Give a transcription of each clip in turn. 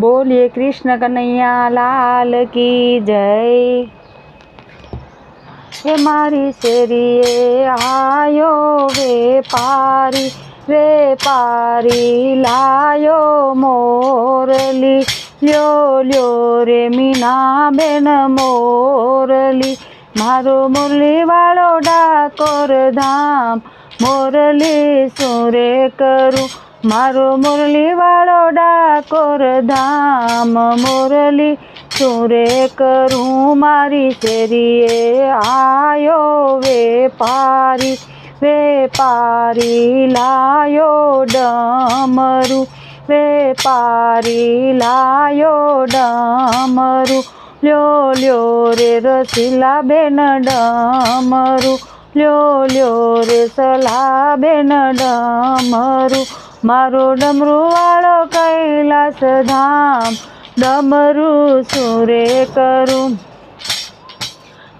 બોલીએ કૃષ્ણ કનૈયા લાલ કી જય. હે મારી શેરીએ આયો વેપારી વેપારી લાયો મોરલી. લ્યો લ્યો રે મીના બેન મોરલી. મારો મુરલીવાળો ડાકોર ધામ મોરલી શું રે કરું? મારો મુરલી વાળો ડાકોર ધામ, મુરલી સુરે કરું મારી શેરીએ આયો વેપારી વેપારી લાયો ડમરું, વેપારી લાયો ડમરું, લ્યો લ્યો રે રસીલા બેન ડમરું, લ્યો લ્યો રે સલા બેન ડમરું મારો ડમરું વાળો કૈલાસ ધામ, ડમરું સુરે કરું?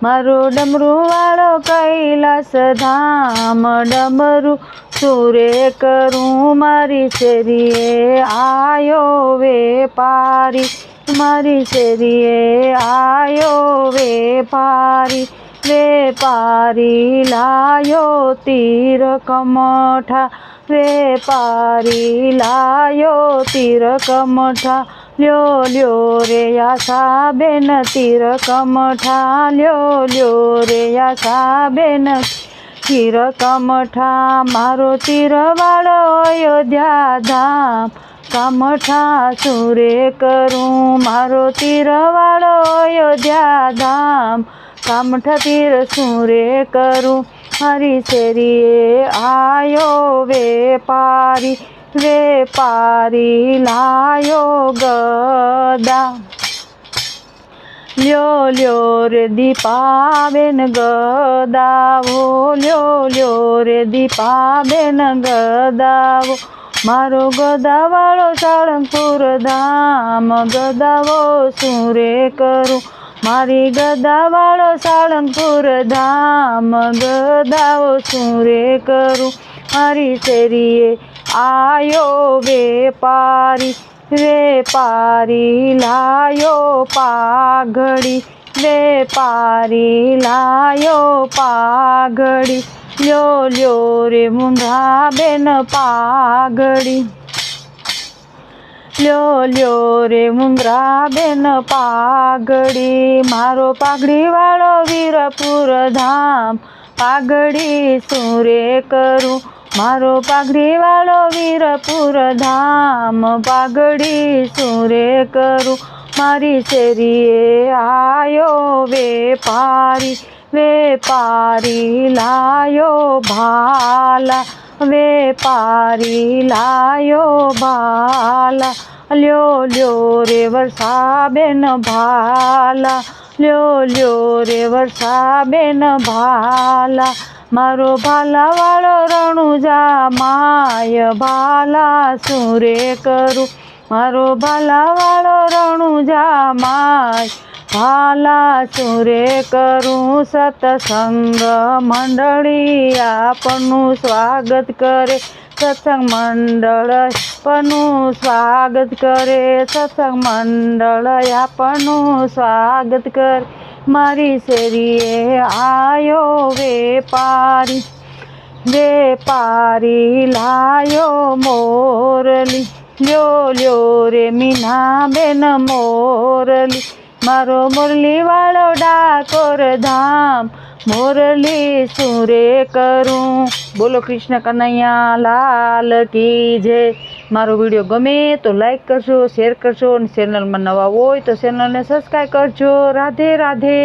મારો ડમરું વાળો કૈલાસ ધામ, ડમરું સુરે કરું? મારી શેરીએ આયો વેપારી, મારી શેરીએ આયો વેપારી વેપારી લાયો તીર કમઠા. વેપારી લાયો તીર કમઠા લ્યો લ્યો રે આશા બેન તીર કમઠા લ્યો લ્યો રે આશા બેન તીર કમઠા મારો તીર વાળો અયોધ્યા ધામ કમઠા સુરે કરું મારો તીર વાળો અયોધ્યા ધામ કામઠા તીર સુરે કરું મારી શેરીએ આયો વેપારી વેપારી લાયો ગદા. લ્યો લ્યો રે દીપાબેન ગદાવો, લ્યો લ્યો રે દીપાબેન ગદાવો. મારો ગદાવાળો સાળંગપુર ધામ ગદાવો, શું રે કરું? મારી ગદાવાળો સાળંગપુર ધામ ગદાવો શું રે કરું? મારી શેરીએ આયો વેપારી વેપારી લાયો પાઘડી, વેપારી લાયો પાઘડી, લ્યો લ્યો રે મુંગા બેન પાઘડી. લ્યો લ્યો રે મુંદ્રા બેન પાઘડી, મારો પાઘડી વાળો વીરપુર ધામ. પાઘડી શું રે કરું? મારો પાઘડી વાળો વીરપુર ધામ. પાઘડી શું રે કરું? મારી શેરીએ આયો વેપારી વેપારી લાયો ભાલા, વેપારી લાયો ભાલા. લ્યો લ્યો રે વર્ષા બેન ભાલા. લ્યો લ્યો રે વર્ષા બેન ભાલા. મારો ભાલા વાળો રણુજા માય ભાલા. શું રે કરું? મારો ભાલા વાળો રણુજા માય ભાલા. શું રે કરું? સત્સંગ મંડળી આપણનું સ્વાગત કરે. સત્સંગ મંડળ આપણનું સ્વાગત કરે. સત્સંગ મંડળ આપણનું સ્વાગત કરે. મારી શેરીએ આયો વેપારી. વેપારી લાયો મોરલી. લ્યો લ્યો રે મીના બેન મોરલી. મારો મુરલી વાળો ડાકોર ધામ મોરલી શું રે કરું. બોલો કૃષ્ણ કનૈયા, લાલ કી જય. મારો વીડિયો ગમે તો લાઈક કરજો શેર કરજો અને ચેનલમાં નવા હોય તો ચેનલને સબસ્ક્રાઈબ કરજો. રાધે રાધે.